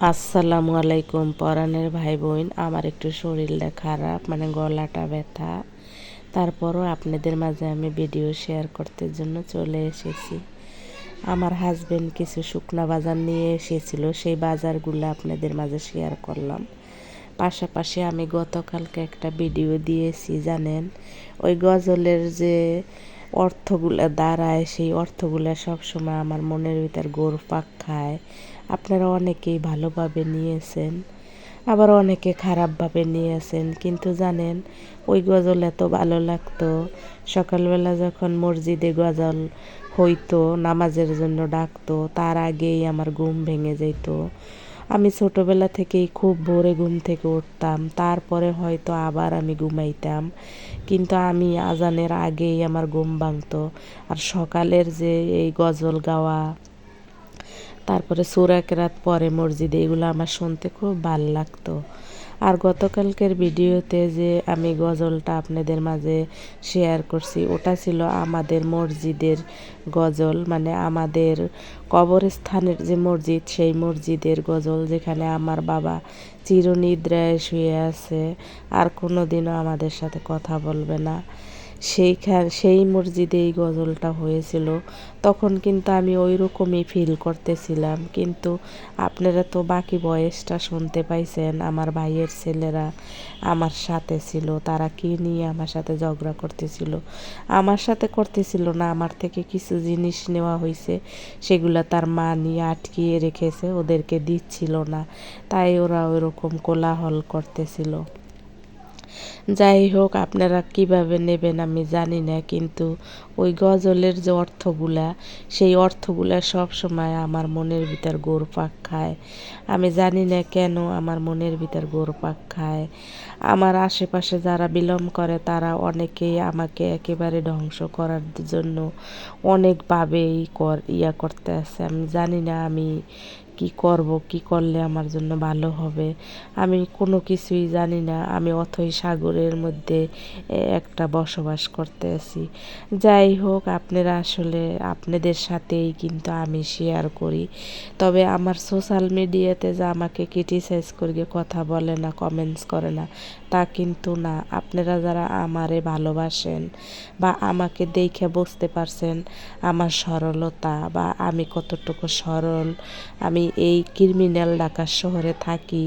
আসসালামু আলাইকুম পরাণের ভাই বোন আমার একটু শরীরটা খারাপ মানে গলাটা ব্যথা। তারপরও আপনাদের মাঝে আমি ভিডিও শেয়ার করতে জন্য চলে এসেছি। আমার হাজবেন্ড কিছু শুকনা বাজার নিয়ে এসেছিল, সেই বাজারগুলো আপনাদের মাঝে শেয়ার করলাম। পাশাপাশি আমি গতকালকে একটা ভিডিও দিয়েছি, জানেন? ওই গজলের যে অর্থগুলো দাঁড়ায়, সেই অর্থগুলো সবসময় আমার মনের ভিতর গোর পাক খায়। আপনারা অনেকেই ভালোভাবে নিয়েছেন, আবার অনেকে খারাপভাবে নিয়েছেন, কিন্তু জানেন, ওই গজল এত ভালো লাগতো। সকালবেলা যখন মসজিদে গজল হইতো, নামাজের জন্য ডাকতো, তার আগেই আমার ঘুম ভেঙে যেত আমি ছোটোবেলা থেকেই খুব ভোরে ঘুম থেকে উঠতাম, তারপরে হয়তো আবার আমি ঘুমাইতাম, কিন্তু আমি আজানের আগেই আমার ঘুম ভাঙতো। আর সকালের যে এই গজল গাওয়া তারপরে সুরাক রাত পরে মসজিদে, এগুলো আমার শুনতে খুব ভালো লাগতো। আর গতকালকের ভিডিওতে যে আমি গজলটা আপনাদের মাঝে শেয়ার করছি, ওটা ছিল আমাদের মসজিদের গজল মানে আমাদের কবরস্থানের যে মসজিদ, সেই মসজিদের গজল, যেখানে আমার বাবা চিরনিদ্রায় শুয়ে আছে, আর কোনো দিনও আমাদের সাথে কথা বলবে না। সেইখান, সেই মসজিদে এই গজলটা হয়েছিল। তখন কিন্তু আমি ওই রকমই ফিল করতেছিলাম। কিন্তু আপনারা তো বাকি বয়সটা শুনতে পাইছেন, আমার ভাইয়ের ছেলেরা আমার সাথে ছিল, তারা কি নিয়ে আমার সাথে ঝগড়া করতেছিল? আমার সাথে করতেছিল না, আমার থেকে কিছু জিনিস নেওয়া হয়েছে সেগুলো তার মা নিয়ে আটকিয়ে রেখেছে, ওদেরকে দিচ্ছিল না। তাই ওরা ওই রকম কোলাহল করতেছিল। যাই হোক আপনারা কীভাবে নেবেন আমি জানি না, কিন্তু ওই গজলের যে অর্থগুলা, সেই অর্থগুলা সব সময় আমার মনের ভিতর গোরপাক খায়। আমি জানি না কেন আমার মনের ভিতর গোরপাক খায়। আমার আশেপাশে যারা বিলম করে, তারা অনেকেই আমাকে একেবারে ধ্বংস করার জন্য অনেকভাবেই কর, ইয়া করতে আছে। আমি জানি না আমি কি করব, কি করলে আমার জন্য ভালো হবে? আমি কোনো কিছুই জানি না। আমি অথই সাগরের মধ্যে একটা বসবাস করতে আছি। যাই হোক, আপনারা আসলে আপনাদের সাথেই কিন্তু আমি শেয়ার করি। তবে আমার সোশ্যাল মিডিয়াতে যা আমাকে ক্রিটিসাইজ করিয়ে কথা বলে না কমেন্টস করে না, তা কিন্তু না। আপনারা যারা আমারে ভালোবাসেন বা আমাকে দেখে বুঝতে পারছেন আমার সরলতা বা আমি কতটুকু সরল, আমি এই ক্রিমিনাল ডাকার শহরে থাকি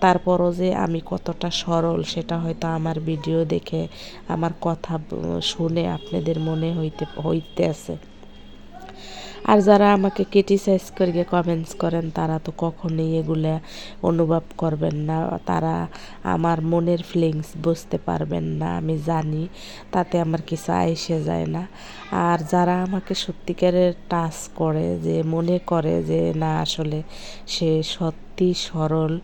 তারপরও যে আমি কতটা সরল সেটা হয়তো আমার ভিডিও দেখে আমার কথা শুনে আপনাদের মনে হইতে হইতে আছে আর যারা আমাকে ক্রিটিসাইজ করিয়ে কমেন্টস করেন, তারা তো কখনোই এগুলো অনুভব করবেন না। তারা আমার মনের ফিলিংস বুঝতে পারবেন না, আমি জানি, তাতে আমার কিছু আইসে যায় না। আর যারা আমাকে সত্যিকারের টাচ করে, যে মনে করে যে না, আসলে সে সত্যি সরল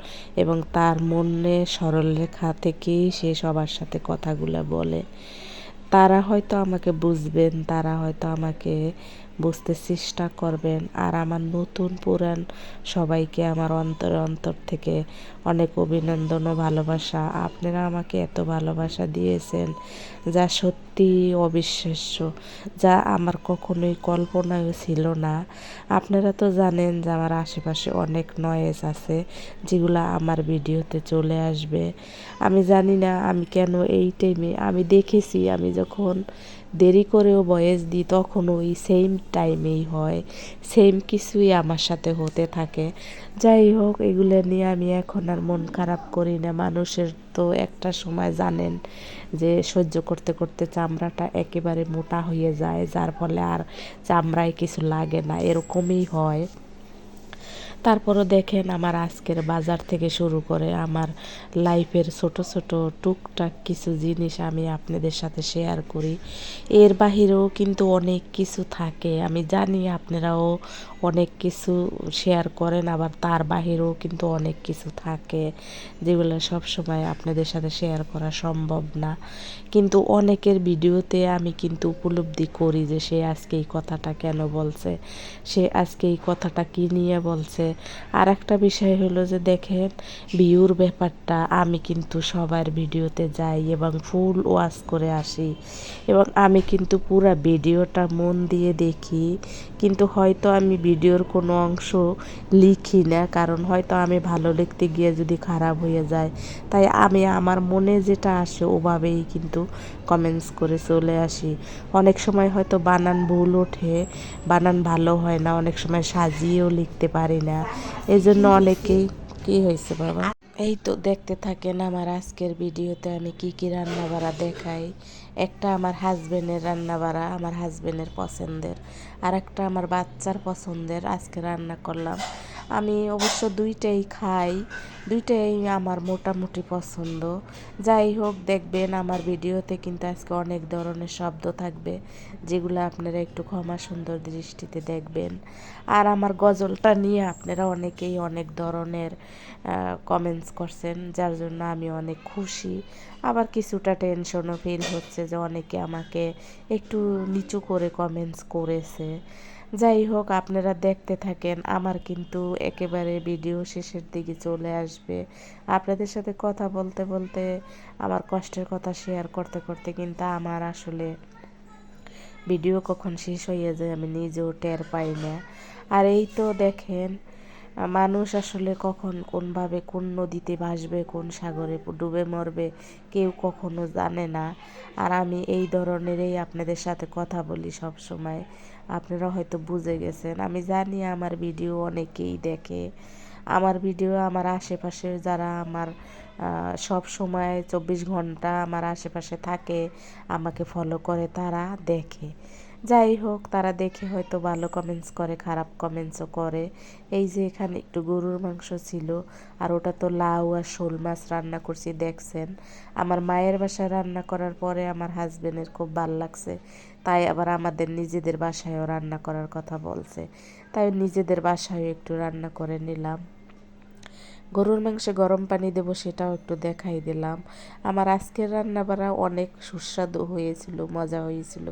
এবং তার মনে সরল রেখা থেকেই সে সবার সাথে কথাগুলো বলে, তারা হয়তো আমাকে বুঝবেন, তারা হয়তো আমাকে বুঝতে চেষ্টা করবেন। আর আমার নতুন পুরাণ সবাইকে আমার অন্তর অন্তর থেকে অনেক অভিনন্দন ও ভালোবাসা। আপনারা আমাকে এত ভালোবাসা দিয়েছেন যা সত্যি অবিশ্বাস্য, যা আমার কখনোই কল্পনায় ছিল না। আপনারা তো জানেন যে আমার আশেপাশে অনেক নয়েজ আছে, যেগুলো আমার ভিডিওতে চলে আসবে। আমি জানি না আমি কেন এই টাইমে আমি দেখেছি, আমি যখন দেরি করেও বয়েস দিই তখন ওই সেম টাইমেই হয়। সেম কিছুই আমার সাথে হতে থাকে। যাই হোক, এগুলো নিয়ে আমি এখন আর মন খারাপ করি না। মানুষের তো একটা সময় জানেন যে সহ্য করতে করতে চামড়াটা একেবারে মোটা হয়ে যায়। যার ফলে আর চামড়ায় কিছু লাগে না। এরকমই হয়। তারপরও দেখেন আমার আজকের বাজার থেকে শুরু করে আমার লাইফের ছোট ছোট টুকটাক কিছু জিনিস আমি আপনাদের সাথে শেয়ার করি। এর বাহিরেও কিন্তু অনেক কিছু থাকে। আমি জানি আপনারাও অনেক কিছু শেয়ার করেন, আবার তার বাহিরেও কিন্তু অনেক কিছু থাকে যেগুলো সব সময় আপনাদের সাথে শেয়ার করা সম্ভব না। কিন্তু অনেকের ভিডিওতে আমি কিন্তু উপলব্ধি করি যে সে আজকে এই কথাটা কেন বলছে, সে আজকে এই কথাটা কী নিয়ে বলছে। আর একটা বিষয় হলো যে দেখেন ভিউর ব্যাপারটা আমি কিন্তু সবার ভিডিওতে যাই এবং ফুল ওয়াশ করে আসি এবং আমি কিন্তু পুরা ভিডিওটা মন দিয়ে দেখি। কিন্তু হয়তো আমি ভিডিওর কোনো অংশ লিখি না, কারণ হয়তো আমি ভালো লিখতে গিয়ে যদি খারাপ হয়ে যায়। তাই আমি আমার মনে যেটা আসে ওভাবেই কিন্তু কমেন্টস করে চলে আসি। অনেক সময় হয়তো বানান ভুল ওঠে, বানান ভালো হয় না, অনেক সময় সাজিয়েও লিখতে পারি না। এই জন্য অনেকেই, কী হয়েছে বাবা? এই তো দেখতে থাকেন আমার আজকের ভিডিওতে আমি কি কি রান্না বাড়া দেখাই। একটা আমার হাজব্যান্ডের রান্না বাড়া আমার হাজব্যান্ডের পছন্দের আর একটা আমার বাচ্চার পছন্দের। আজকে রান্না করলাম আমি অবশ্য দুইটাই খাই, দুইটাই আমার মোটামুটি পছন্দ। যাই হোক, দেখবেন আমার ভিডিওতে কিন্তু আজকে অনেক ধরনের শব্দ থাকবে, যেগুলো আপনারা একটু ক্ষমা সুন্দর দৃষ্টিতে দেখবেন। আর আমার গজলটা নিয়ে আপনারা অনেকেই অনেক ধরনের কমেন্টস করছেন, যার জন্য আমি অনেক খুশি। আবার কিছুটা টেনশনও ফিল হচ্ছে যে অনেকে আমাকে একটু নিচু করে কমেন্টস করেছে। যাই হোক, আপনারা দেখতে থাকেন, আমার কিন্তু একেবারে ভিডিও শেষের দিকে চলে আসবে। আপনাদের সাথে কথা বলতে বলতে, আমার কষ্টের কথা শেয়ার করতে করতে কিন্তু আমার আসলে ভিডিও কখন শেষ হয়ে যায় আমি নিজেও টের পাই না। আর এই তো দেখেন মানুষ আসলে কখন কোনভাবে কোন নদীতে ভাসবে, কোন সাগরে ডুবে মরবে, কেউ কখনো জানে না। আর আমি এই ধরনেরই আপনাদের সাথে কথা বলি সব সময়। আপনারা হয়তো বুঝে গেছেন, আমি জানি আমার ভিডিও অনেকেই দেখে। আমার ভিডিও আমার আশেপাশে যারা আমার সব সময় চব্বিশ ঘণ্টা আমার আশেপাশে থাকে, আমাকে ফলো করে তারা দেখে। যাই হোক, তারা দেখে হয়তো ভালো কমেন্টস করে, খারাপ কমেন্টসও করে। এই যে এখানে একটু গরুর মাংস ছিল, আর ওটা তো লাউ আর শোল মাছ রান্না করছি, দেখছেন? আমার মায়ের বাসায় রান্না করার পরে আমার হাজবেন্ডের খুব ভালো লাগছে। তাই আবার আমাদের নিজেদের বাসায়ও রান্না করার কথা বলছে। তাই নিজেদের বাসায়ও একটু রান্না করে নিলাম। গরুর মাংসে গরম পানি দেবো সেটাও একটু দেখাই দিলাম। আমার আজকের রান্না বাড়া অনেক সুস্বাদু হয়েছিল, মজা হয়েছিল।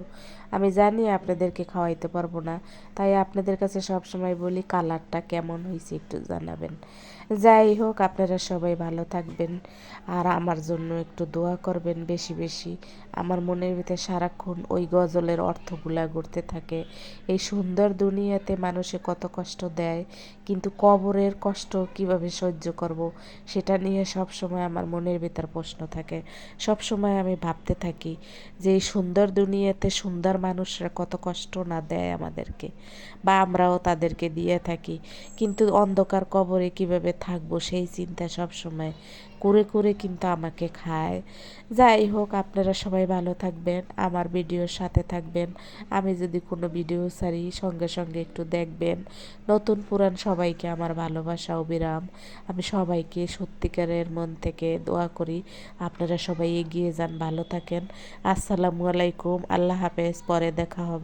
আমি জানি আপনাদেরকে খাওয়াইতে পারব না, তাই আপনাদের কাছে সব সময় বলি কালারটা কেমন হয়েছে একটু জানাবেন। যাই হোক, আপনারা সবাই ভালো থাকবেন আর আমার জন্য একটু দোয়া করবেন বেশি বেশি। আমার মনের ভিতরে সারাক্ষণ ওই গজলের অর্থগুলা ঘুরতে থাকে। এই সুন্দর দুনিয়াতে মানুষে কত কষ্ট দেয়, কিন্তু কবরের কষ্ট কীভাবে সহ্য করব, সেটা নিয়ে সব সময় আমার মনের ভিতর প্রশ্ন থাকে। সব সময় আমি ভাবতে থাকি যে এই সুন্দর দুনিয়াতে সুন্দর মানুষরা কত কষ্ট না দেয় আমাদেরকে বা আমরাও তাদেরকে দিয়ে থাকি। কিন্তু অন্ধকার কবরে কীভাবে থাকব সেই চিন্তা সব সময় করে করে কিন্তু আমাকে খায়। যাই হোক, আপনারা সবাই ভালো থাকবেন, আমার ভিডিওর সাথে থাকবেন। আমি যদি কোনো ভিডিও সারি সঙ্গে সঙ্গে একটু দেখবেন। নতুন পুরান সবাইকে আমার ভালোবাসা অবিরাম আমি সবাইকে সত্যিকারের মন থেকে দোয়া করি। আপনারা সবাই এগিয়ে যান, ভালো থাকেন। আসসালামু আলাইকুম, আল্লাহ হাফেজ, পরে দেখা হবে।